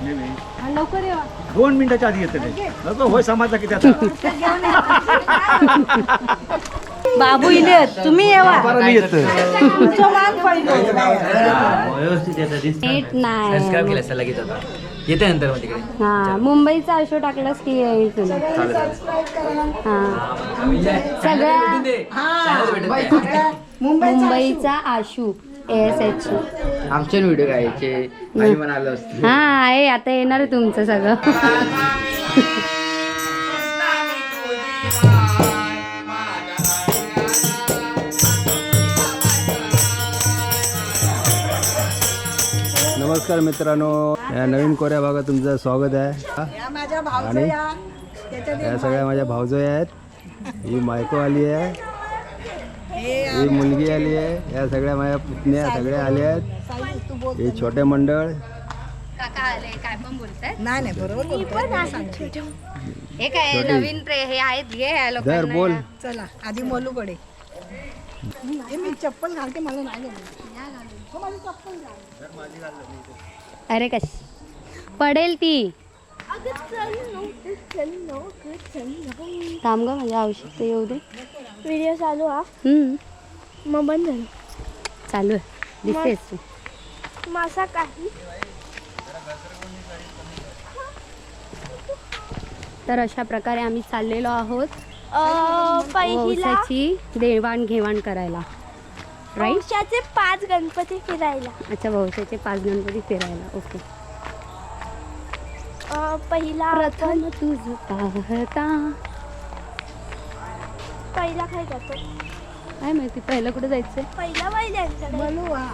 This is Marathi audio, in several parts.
लवकर येवा दोन मिनिटाच्या आधी येते नको होय समाजला किती आता? बाबू इले. तुम्ही येवा तुमचं मान व्यवस्थित. नेट नाही सबस्क्राईब केलं असं लगेच आता येते नंतर मग तिकडे. हा मुंबईचा शो टाकलास की येईल तुला हा. सगळ्या. मुंबईचा आशू. एस एच आमचे व्हिडिओ घ्यायचे. आणि असतो. हा आहे आता येणार आहे तुमचं सगळं. नमस्कार मित्रांनो. या नवीन कोऱ्या भागात तुमचं स्वागत आहे. आणि या सगळ्या माझ्या भावजोय आहेत. ही बायको आली आहे. ही मुलगी आली आहे. या सगळ्या माझ्या पुतण्या सगळ्या आल्या आहेत. हे छोटे मंडळ. काका आले काय पण बोलताय? नाही नाही बरोबर हे काय नवीन प्रे हे आहेत घे या धर लोकांना बोल. चला आधी हे मी चप्पल घालते मला नाही जमत. हो, माझी चप्पल घाल. अरे कश पडेल ती. थांब ग म्हणजे औषध येऊ दे. व्हिडिओ चालू हा. हम्म. मग बंद झालं. चालू आहे. दिसतेस तू. मासा काही. तर अशा प्रकारे आम्ही चाललेलो आहोत अं, पहिला वंशाची देवाण घेवाण करायला. राईट वंशाचे पाच गणपती फिरायला. अच्छा वंशाचे पाच गणपती फिरायला. ओके अं, पहिला प्रथम तुझ पाहता पहिला काय जातो काय माहिती पहिलं कुठे जायचंय पहिला वैल्यांकडे हा.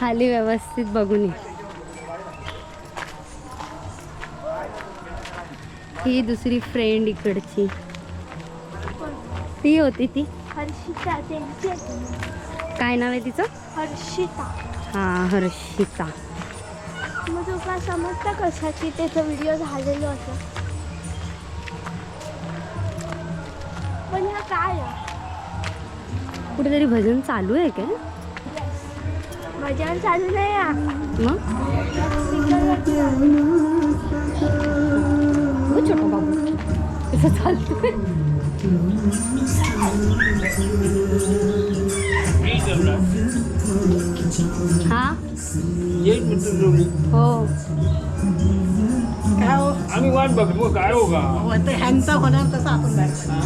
खाली व्यवस्थित बघून ये. ही दुसरी फ्रेंड इकडची. ती होती ती. हर्षिता त्यांची. काय नाव आहे तिचं? हर्षिता. हा हर्षिता. मग तुका समजतं कसा की त्याचा व्हिडिओ झालेलो असं पण ह्या काय? कुठेतरी भजन चालू आहे काय मजा चालू नाही. मग. हो छोटा बाबू कसं चालतोय हा? हो. काय हो? आम्ही वाट बघतो काय हो का? हो, ते ह्यांचा होणार तसं आपण जायचं.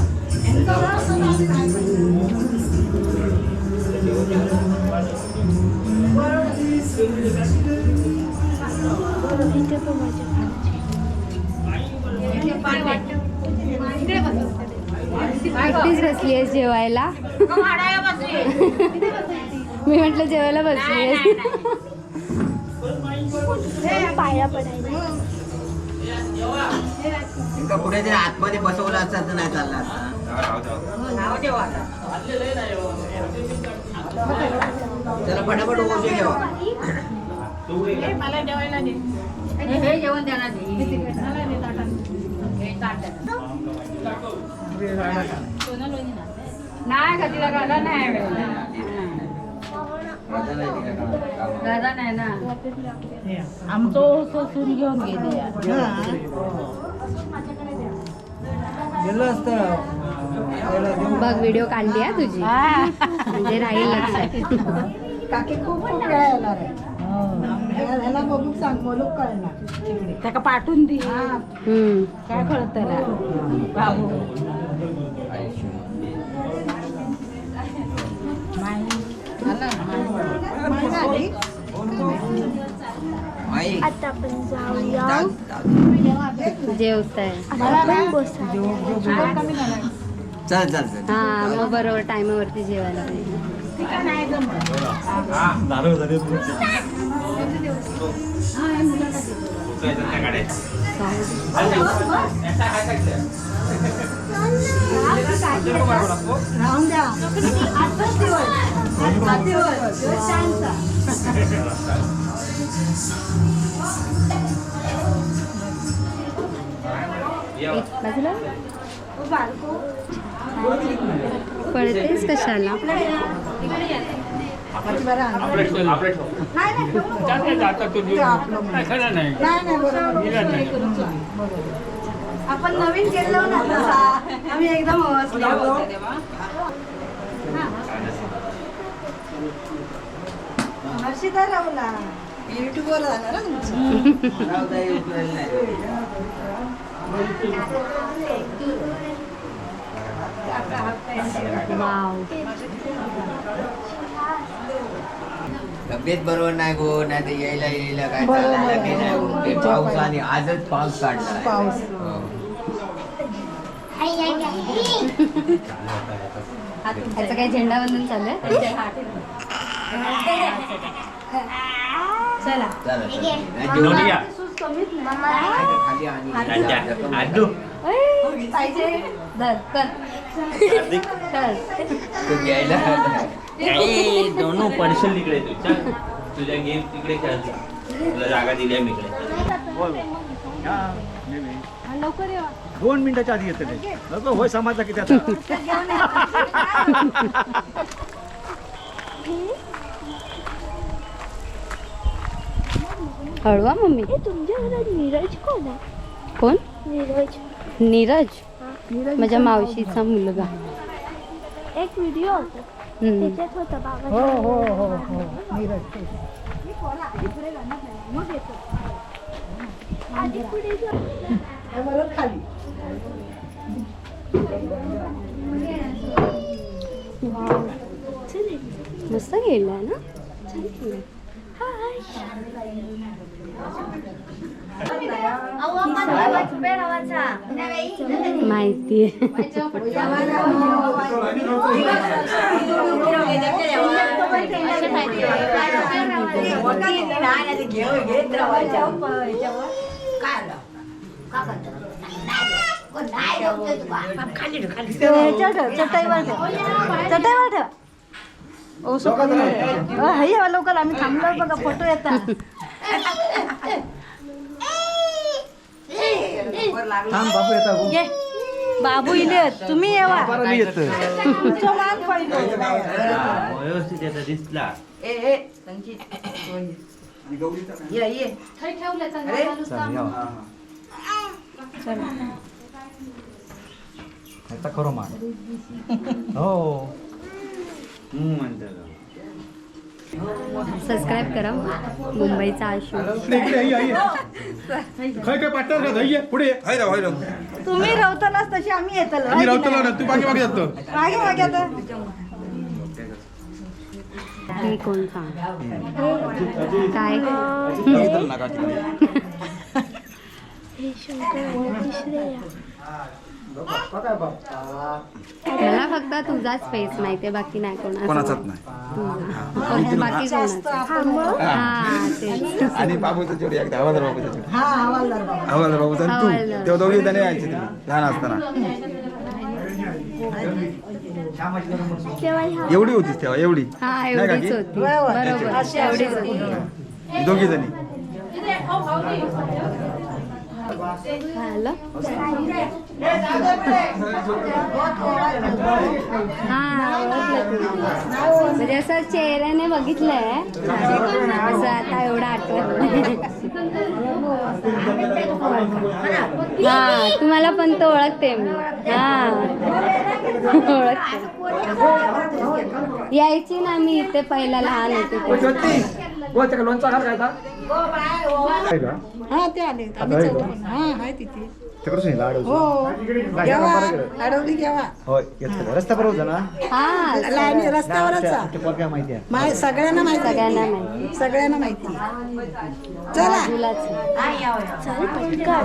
इथे पण मजा एकटीच बसली आहेस जेवायला? मी म्हटलं जेवायला बसली आहेस. पाया पडायला आतमध्ये बसवलं असतं नाही चाललं असतं चला फटाफट घेवा आमचं सोसून घेऊन गेले बघ व्हिडिओ काढली आहे तुझी. म्हणजे राहील लक्षात काकी खूप वेळा येणार आहे. ह्याला सांग कळणार. त्याका पाठवून दे. काय कळत त्याला? आता आपण जाऊया. जाऊ- जाऊ. जेवताय चल चल हा मग बरोबर टायमावरती जेवायला पाहिजे राहून द्या आजचाच दिवस आजचा दिवस दिवस छानचा. एक बाजूला पळतेस कशाला बरं नाही नाही खरं नाही नाही आपण नवीन गेलो ना तसा आम्ही एकदम हवसलो हर्षिता राहुला युट्यूबवर जाणार ना तुमचं वाव तब्येत बरोबर नाही गो नाही तर यायला यायला काय चाललं की नाही गो. ते पाऊस आणि आजच पाऊस काढला. पाऊस. याचं काही झेंडावंदन चालू. आहे चला. नोटिया खाली आणि आजू. पाहिजे. धर कर. कर तो घ्यायला. दोनों पर्सल तिकडे तू चल तुझ्या गेम तिकडे खेळायचा तुला जागा दिली आहे मी. इकडे दोन मिनिटाच्या आधी येते ते नको होय समजला की त्याचा? हळवा मम्मी. तुमच्या घरात नीरज कोण आहे? कोण? नीरज. नीरज? माझ्या मावशीचा मुलगा. एक व्हिडिओ होता. हम्म. त्याच्यात होता हो बाबा हो हो हो नीरज ते. आधी पुढे जा. हे बरोबर खाली चल. मस्त गेलाय ना हाय. माहिती ह्याच्यावर ठेव चटईवर ठेव चटईवर ठेव ओ सुकत नाही अ, हाय या लवकर आम्ही थांबलो बघा फोटो येतात थांब बापू येता ये. बाबू इले तुम्ही येवा मी येतो तुमचं मान पडलो व्यवस्थित येता दिसला. खरो मान. हो. म्हणतो. सबस्क्राईब करा. मुंबईचा आशू. खय काय पाठणार का धैय पुढे हाय राव हाय राव. तुम्ही रवतानाच तशी आम्ही येतलो. आम्ही रावतला ना तू मागे मागे जातो. मागे मागे आता. हे कोण सांग काय हे शंकर श्रेया. मला फक्त तुझाच फेस माहितीये बाकी नाही कोणाचा. नाही. बाकी कोणाचा? हा तेच. आणि बाबूचं जोडी एकदा हवालदार बाबूचं जोडी. हा हवालदार बाबा. हवालदार बाबूचा तू. तेव्हा दोघी जण यायचे तुम्ही लहान असताना. एवढी होतीस तेव्हा एवढी. हा दोघी जणी झालं हा म्हणजे असं चेहऱ्याने बघितलंय. असं आता एवढं आठवत नाही. हा तुम्हाला पण तो ओळखते मी. हा. ओळखते. यायची ना मी इथे पहिला लहान होते. ते. हा आले. आम्ही हा तिथे. तिकडून नाही लाडू हो. केव्हा अडवली केव्हा होय येतो रस्ता बरोबर ना? हा लाईनी रस्त्यावरच आहे. ते पोर काय माहिती आहे. माय सगळ्यांना माहिती सगळ्यांना माहिती सगळ्यांना माहिती चला. बाजूलाच चल पटकन.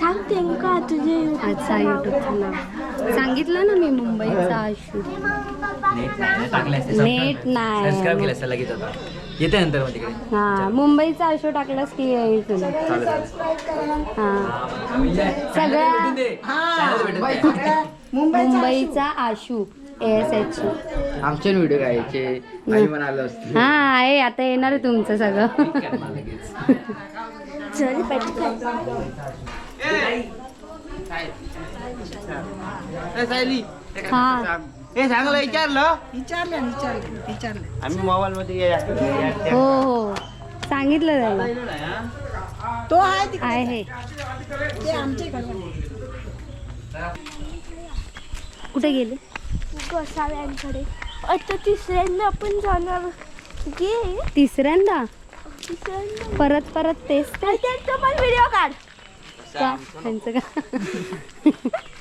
सांग तेंका तुझे आजचा युट्यूबचं नाव सांगितलं ना मी मुंबईचा आशू नेट नाही येते नंतर मग तिकडे. हा मुंबईचा आशू टाकलास की येईल तुला. हा. सगळ्या मुंबईचा आशू. एस एच आमचे व्हिडिओ घ्यायचे. आई म्हणालो असते. हा आहे आता येणार आहे तुमचं सगळं. हा. हे चांगलं विचारलं? विचारलं विचारलं विचारलं. आम्ही मोबाईल मध्ये या- हो हो. सांगितलं जाईल. तो आहे तिकडे. आहे. ते आमच्या इकडे कुठे गेले? गोसाव्यांकडे. आता तिसऱ्यांदा आपण जाणार. गे तिसऱ्यांदा? तिसऱ्यांदा. परत परत तेच तर त्यांचा पण व्हिडिओ काढ. का? त्यांचं का?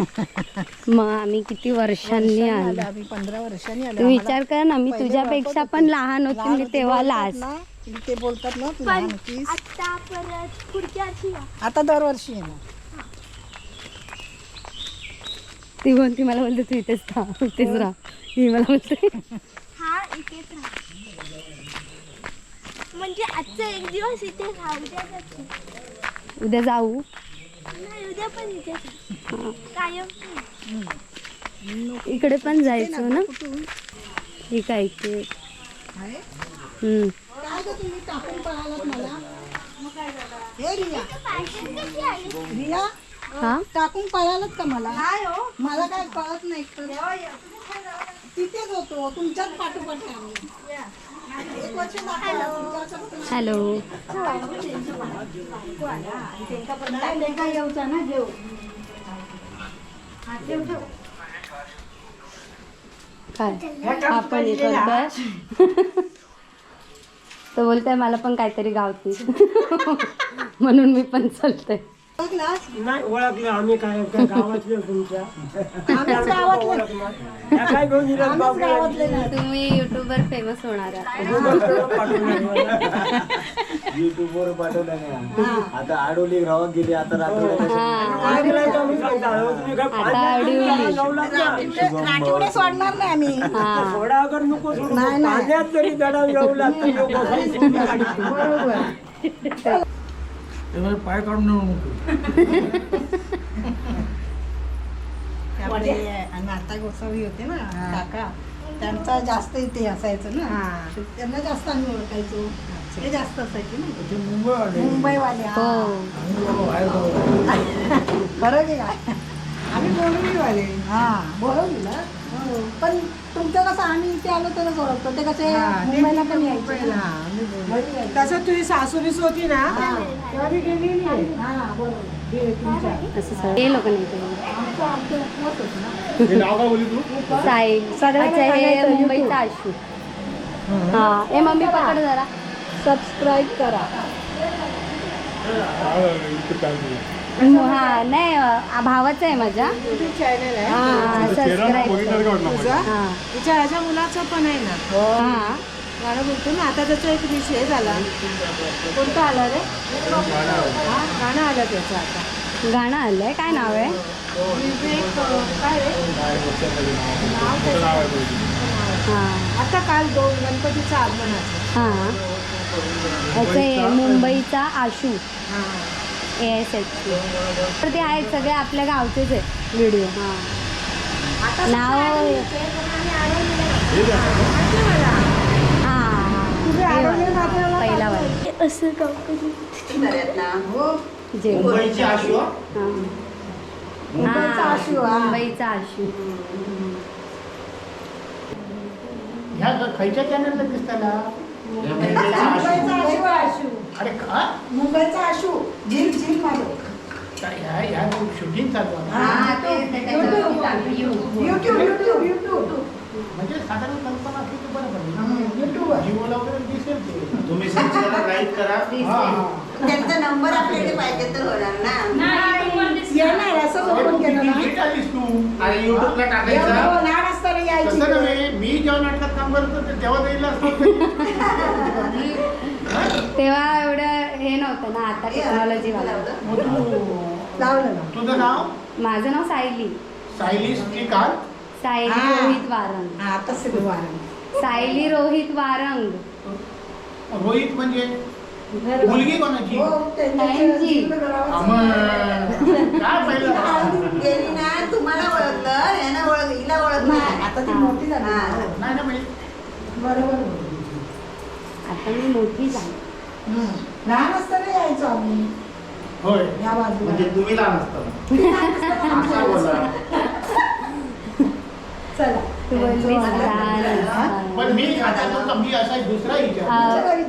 मग आम्ही किती वर्षांनी आलो. आम्ही पंधरा वर्षांनी आलो. तू विचार कर ना मी तुझ्यापेक्षा पण लहान होती मी तेव्हा लास्ट ना ते बोलतात ना तू लहान होतीस. आता परत पुढच्या वर्षी या. आता दरवर्षी येणार ती कोणती मला बोलते तू इथेच थांब इथेच राहा. ही मला बोलते. हा इथेच राहा. म्हणजे आजचा एक दिवस इथे राहा. उद्या जाऊ. नाही उद्या पण इथेच राहा. कायम नाही. इकडे पण जायचो ना ठीक आहे इथे आहे? हम्म. काय गं तुम्ही टाकून पळालात मला हे रिया रिया हा टाकून पळालात का मला मला काय कळत नाही तर तिथेच होतो तुमच्याच पाठोपाठ आहे हॅलो. काय? आपण तो बोलतोय मला पण काहीतरी गावते. म्हणून मी पण चालते ओळखलास? नाही ओळखलं आम्ही काय काय गावातले तुमच्या. आम्हीच गावातले. त्या काय घेऊन दिलं आम्हीच गावातले. तुम्ही युट्यूबवर फेमस होणार आहात. युट्यूब वर पाठवलं नाही आता आडोली गावात गेली आता रात्री हा आता सोडणार नाही आम्ही. हा. थोडा अगर नको सोडू. नाही, नाही. पाण्यात जरी दडा येऊ लागतो बरोबर. पाय काढून नेऊ नको आपले नाता गोसावी होते ना काका त्यांचा जास्त इथे असायचं ना. त्यांना जास्त आम्ही ओळखायचो. ते जास्त असायचे ना. मुंबईवाले. हो. बरं की? काय आम्ही बोरवलीवाले हा. बोरवलीला हो. पण तुमचं कसं आम्ही इथे आलो तरच ओळखतो? ते कसे मुंबईला पण यायचे. तसं तुझी सासू बीस होती ना? तेव्हा मी गेलेली आहे. हा बरोबर. असं सर हे लोक नाही केलं. आमचं आमचं उपवास होतं ना. साईल अच्छा हे मुंबईचा आशू. हा. मम्मी पकड जरा. सबस्क्राईब करा. हा नाही भावाचं आहे माझ्या चॅनल आहे. हा सबस्क्राईब हा. तिच्या ह्याच्या मुलाचं पण आहे ना. हा. गाणं बोलतो ना आता त्याचा एक विषय झाला. कोणतं आलं रे? हा गाणं आलं त्याचं आता. गाणं आलंय. काय नाव आहे? विवेक अं, काय रे? नाव त्याचं. हा. आता काल दोन गणपतीचं आगमनाचं हा. याचं हे मुंबईचा आशू. हा. ए एस एच तर ते आहेत सगळे आपल्या गावचेच आहेत. व्हिडिओ. हा. नाव हा पहिला असं मुंबईचा हा? आशू, हा. मुंबईचा आशू. ह्या खायच्या चॅनलला दिसताना मुंबईचा आशू आशू अरे का मुंबईचा आशू झील झील मारो ह्या ह्या शूटिंग चालू आहे हा ते युट्यूब युट्यूब युट्यूब म्हणजे साधारण कल्पना असली की बरं पडेल युट्यूब जिओला वगैरे दिसेल ते तुम्ही सर्च करा लाईक करा हा. त्यांचा नंबर आपल्याकडे पाहिजे तर होणार ना येणार असं ओपन केलं ना किती आलीस तू आणि युट्यूबला टाकायचं एवढं लहान असताना यायची तसं नव्हे मी जेव्हा नाटकात काम करत होतो तेव्हा जाईल तेव्हा एवढं हे नव्हतं ना आता टेक्नॉलॉजी वाला. मग तू लावलं ना. तुझं नाव? माझं नाव सायली. सायली श्रीकांत सायली हा. रोहित वारंग. हा वारं सायली रोहित वारंग. रोहित म्हणजे? मुलगी कोणाची? हो करावं. काय पहिलं? गेली ना ओळखलं यांना ओळख हिला ओळखलं नाही, आता ती मोठी झाली. हा. ना. नाही ना म्हणजे बरोबर. आता मी मोठी झाली. लहान असताना यायचो आम्ही. होय. या बाजूला. म्हणजे तुम्ही लहान असताना. असं बोला. चला. तू बोललीस लहान पण मी खाताना तर मी असा दुसरा विचार. हा,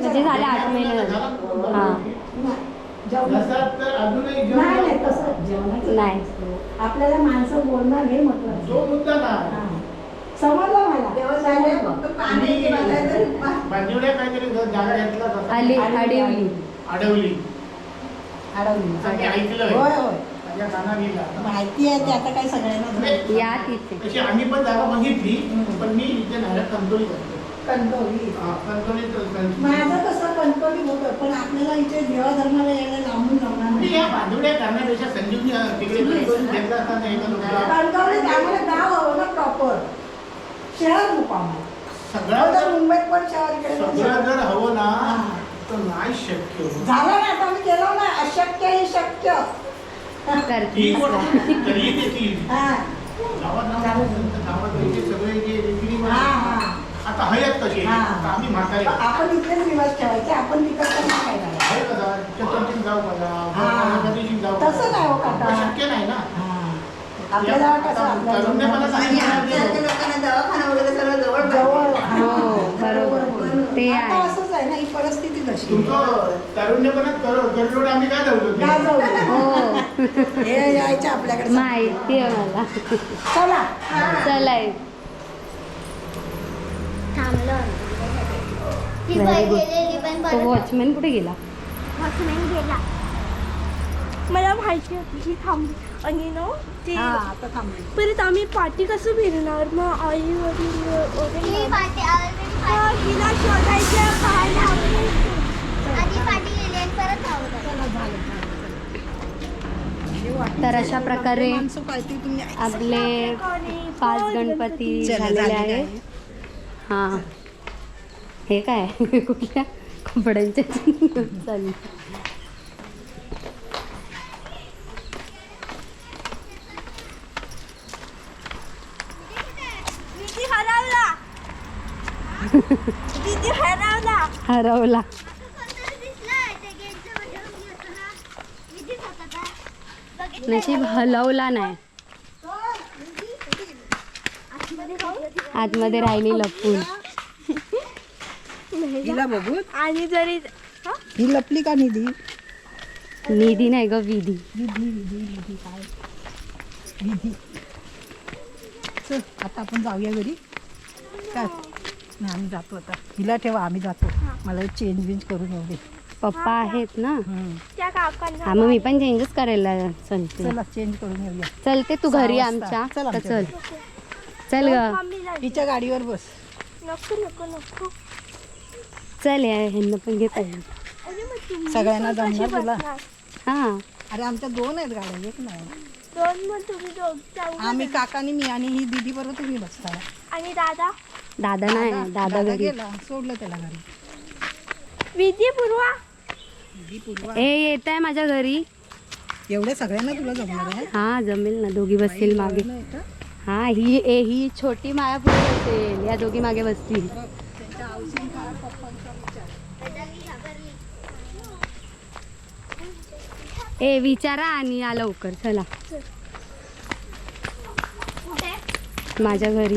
म्हणजे झाले आठ महिने झाले. हा. जेवण जसा तर अजूनही नाही जेवण नाही तसं जेवणाचं. नाही. आपल्याला माणसं बोलणार हे महत्वाचं तो मुद्दा ना. समजलं मला? व्यवसायाला फक्त पाणी बघायचं बांधिवड्या काहीतरी जागा घेतला होता. आली अडवली अडवली अडवली आम्ही ऐकलंय. होय होय. माझ्या कानात गेला माहिती आहे ते आता काय सगळ्यांना या तिथे. आम्ही पण जागा बघितली पण मी इथे नाही कंट्रोल करतो कंट्रोल माझं कसं कणकवली होतं पण आपल्याला इथे देवा धर्माला यायला लांबून जमणार मी नाही या बांधवड्या करण्यापेक्षा संजीवनी अं, तिकडे कंट्रोल घेतला असताना एका लोकांना कणकवली त्यामुळे गाव हवं ना प्रॉपर शहर मुकाम सगळं जर मुंबईत पण शहर सगळं. जर हवं ना हा. तर नाही शक्य. झालं ना आता मी केलं ना अशक्य ही शक्य. ही गोष्ट तरी गावात गावात सगळे जे हा हा. आता हयत कशी हा. आता आम्ही म्हातारे. आपण इथलेच रिवाज ठेवायचे. आपण तिकडचं नाही काय करायचं. आहे कसा चतुर्थीत जाऊ बघा हा. गणपतीशी जाऊ तसं नाही हो काका. पण शक्य नाही ना हा. आपल्याला कसं आपल्या तरुण मला आणि आमच्या सांगितलं लोकांना दवाखाना वगैरे सगळं जवळ जवळ पाहिजे. हो बरोबर ते आता आहे. असंच आहे ना ही परिस्थिती तशी. तुमचं तारुण्यपणात करो गडलोड आम्ही काय धरतो ते? काय जाऊ? दे. हो. हे यायचे आपल्याकडे. माहिती आहे मला. चला. चलाय थांबलं. ती Very बाई good. गेलेली पण तो परत वॉचमॅन कुठे गेला? वॉचमॅन गेला. मला माहिती होती की थांब आणि ना ते हा आता थांबली. परत आम्ही पाठी कसं फिरणार? मग आई वडील वगैरे हिला शोधायचं पाहायला आधी पाठी गेली आणि परत तर अशा प्रकारे माणसं पाहिजे तुम्ही आपले पाच गणपती चला, झालेले झालेले आहे आहे. हा. हे काय? कुठल्या? कपड्यांचे चालेल दीदी हरवला दीदी हरवला. नशीब हलवला नाही. आतमध्ये राहिली लपून. हिला बघू. आणि जरी ही? लपली का निधी? निधी नाही ग विधी. विधी आता आपण जाऊया घरी. काय नाही आम्ही जातो आता. हिला ठेवा आम्ही जातो. मला चेंज बिंज करून दे. पप्पा आहेत ना? हम्म. त्या काकांना हा मग मी पण. चेंजच करायला चलते. चला चेंज करून येऊया. चलते तू सहा घरी वाजता. आमच्या चल तर आमच्या चल. चल ग. मम्मी जायचं. हिच्या गाडीवर बस. नको नको नको. चल या ह्यांना पण घेता येईल. अरे मग तुम्ही सगळ्यांना पण कशी जमणार तुला? बसणार? हा. अरे आमच्या दोन आहेत गाड्या एक नाही. दोन मग तुम्ही दोघ चौघं आम्ही. काकानी मी आणि ही दिदी बरोबर तुम्ही बसता आणि दादा? दादा नाही दादा घरी. गेला सोडलं त्याला घरी. विधी पूर्वा. पूर्वा. ए येत आहे माझ्या घरी. एवढ्या सगळ्यांना तुला जमणार आहे? हा जमेल ना दोघी बसतील मागे? हा ही ए ही छोटी माया पुढे बसेल. या दोघी मागे बसतील. ए विचारा आणि या लवकर. चला. माझ्या घरी.